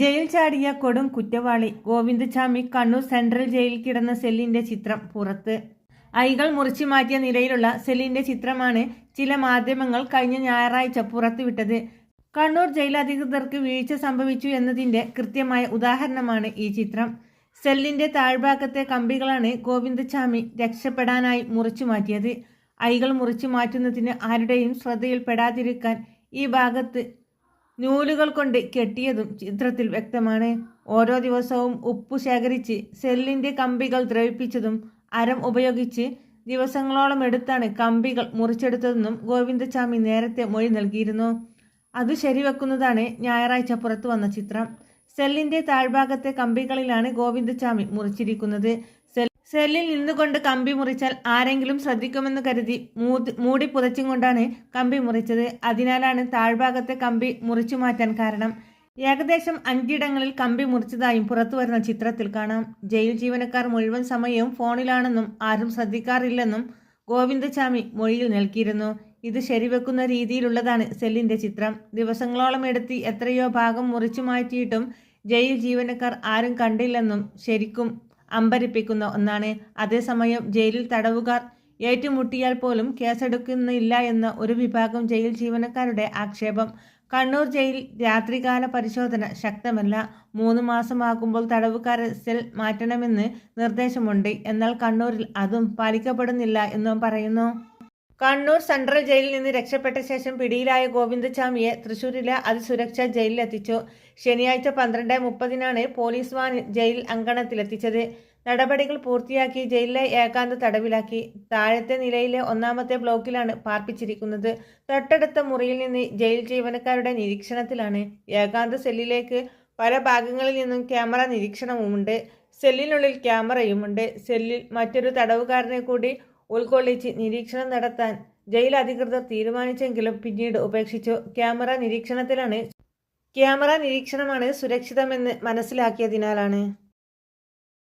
Jail ചാടിയ കൊടും കുറ്റവാളി ഗോവിന്ദസ്വാമി കണ്ണൂർ സെൻട്രൽ ജയിലിൽ കിടന്ന സെല്ലിന്റെ ചിത്രം പുറത്ത്. ഐകൾ മുറിച്ചു മാറ്റിയ നിലയിലുള്ള സെല്ലിന്റെ ചിത്രമാണ് ചില മാധ്യമങ്ങൾ കഴിഞ്ഞ ഞായറാഴ്ച പുറത്തുവിട്ടത്. കണ്ണൂർ ജയിൽ അധികൃതർക്ക് വീഴ്ച സംഭവിച്ചു എന്നതിന്റെ കൃത്യമായ ഉദാഹരണമാണ് ഈ ചിത്രം. സെല്ലിന്റെ താഴ്ഭാഗത്തെ കമ്പികളാണ് ഗോവിന്ദസ്വാമി രക്ഷപ്പെടാനായി മുറിച്ചു മാറ്റിയത്. ഐകൾ മുറിച്ചു മാറ്റുന്നതിന് ആരുടെയും ശ്രദ്ധയിൽപ്പെടാതിരിക്കാൻ ഈ ഭാഗത്ത് നൂലുകൾ കൊണ്ട് കെട്ടിയതും ചിത്രത്തിൽ വ്യക്തമാണ്. ഓരോ ദിവസവും ഉപ്പ് ശേഖരിച്ച് സെല്ലിന്റെ കമ്പികൾ ദ്രവിപ്പിച്ചതും അരം ഉപയോഗിച്ച് ദിവസങ്ങളോളം എടുത്താണ് കമ്പികൾ മുറിച്ചെടുത്തതെന്നും ഗോവിന്ദസ്വാമി നേരത്തെ മൊഴി നൽകിയിരുന്നു. അത് ശരിവെക്കുന്നതാണ് ഞായറാഴ്ച പുറത്തു വന്ന ചിത്രം. സെല്ലിന്റെ താഴ്ഭാഗത്തെ കമ്പികളിലാണ് ഗോവിന്ദസ്വാമി മുറിച്ചിരിക്കുന്നത്. സെല്ലിൽ നിന്നുകൊണ്ട് കമ്പി മുറിച്ചാൽ ആരെങ്കിലും ശ്രദ്ധിക്കുമെന്ന് കരുതി മൂടി പുതച്ചും കൊണ്ടാണ് കമ്പി മുറിച്ചത്. അതിനാലാണ് താഴ്ഭാഗത്തെ കമ്പി മുറിച്ചു മാറ്റാൻ കാരണം. ഏകദേശം അഞ്ചിടങ്ങളിൽ കമ്പി മുറിച്ചതായും പുറത്തു വരുന്ന ചിത്രത്തിൽ കാണാം. ജയിൽ ജീവനക്കാർ മുഴുവൻ സമയവും ഫോണിലാണെന്നും ആരും ശ്രദ്ധിക്കാറില്ലെന്നും ഗോവിന്ദചാമി മൊഴിയിൽ നൽകിയിരുന്നു. ഇത് ശരിവെക്കുന്ന രീതിയിലുള്ളതാണ് സെല്ലിന്റെ ചിത്രം. ദിവസങ്ങളോളം എടുത്തി എത്രയോ ഭാഗം മുറിച്ചു മാറ്റിയിട്ടും ജയിൽ ജീവനക്കാർ ആരും കണ്ടില്ലെന്നും ശരിക്കും അമ്പരിപ്പിക്കുന്ന ഒന്നാണ്. അതേസമയം ജയിലിൽ തടവുകാർ ഏറ്റുമുട്ടിയാൽ പോലും കേസെടുക്കുന്നില്ല എന്ന ഒരു വിഭാഗം ജയിൽ ജീവനക്കാരുടെ ആക്ഷേപം. കണ്ണൂർ ജയിൽ രാത്രികാല പരിശോധന ശക്തമല്ല. മൂന്ന് മാസമാകുമ്പോൾ തടവുകാരെ സെൽ മാറ്റണമെന്ന് നിർദ്ദേശമുണ്ട്. എന്നാൽ കണ്ണൂരിൽ അതും പാലിക്കപ്പെടുന്നില്ല എന്നും പറയുന്നു. കണ്ണൂർ സെൻട്രൽ ജയിലിൽ നിന്ന് രക്ഷപ്പെട്ട ശേഷം പിടിയിലായ ഗോവിന്ദചാമിയെ തൃശൂരിലെ അതിസുരക്ഷാ ജയിലിലെത്തിച്ചു. ശനിയാഴ്ച പന്ത്രണ്ട് മുപ്പതിനാണ് പോലീസ് വാൻ ജയിൽ അങ്കണത്തിലെത്തിച്ചത്. നടപടികൾ പൂർത്തിയാക്കി ജയിലിലെ ഏകാന്ത തടവിലാക്കി. താഴത്തെ നിലയിലെ ഒന്നാമത്തെ ബ്ലോക്കിലാണ് പാർപ്പിച്ചിരിക്കുന്നത്. തൊട്ടടുത്ത മുറിയിൽ നിന്ന് ജയിൽ ജീവനക്കാരുടെ നിരീക്ഷണത്തിലാണ് ഏകാന്ത സെല്ലിലേക്ക് പല ഭാഗങ്ങളിൽ നിന്നും ക്യാമറ നിരീക്ഷണവുമുണ്ട്. സെല്ലിനുള്ളിൽ ക്യാമറയുമുണ്ട്. സെല്ലിൽ മറ്റൊരു തടവുകാരനെ കൂടി ഉൾക്കൊള്ളിച്ച് നിരീക്ഷണം നടത്താൻ ജയിൽ അധികൃതർ തീരുമാനിച്ചെങ്കിലും പിന്നീട് ഉപേക്ഷിച്ചു. ക്യാമറ നിരീക്ഷണത്തിലാണ് ക്യാമറ നിരീക്ഷണമാണ് സുരക്ഷിതമെന്ന് മനസ്സിലാക്കിയതിനാലാണ്.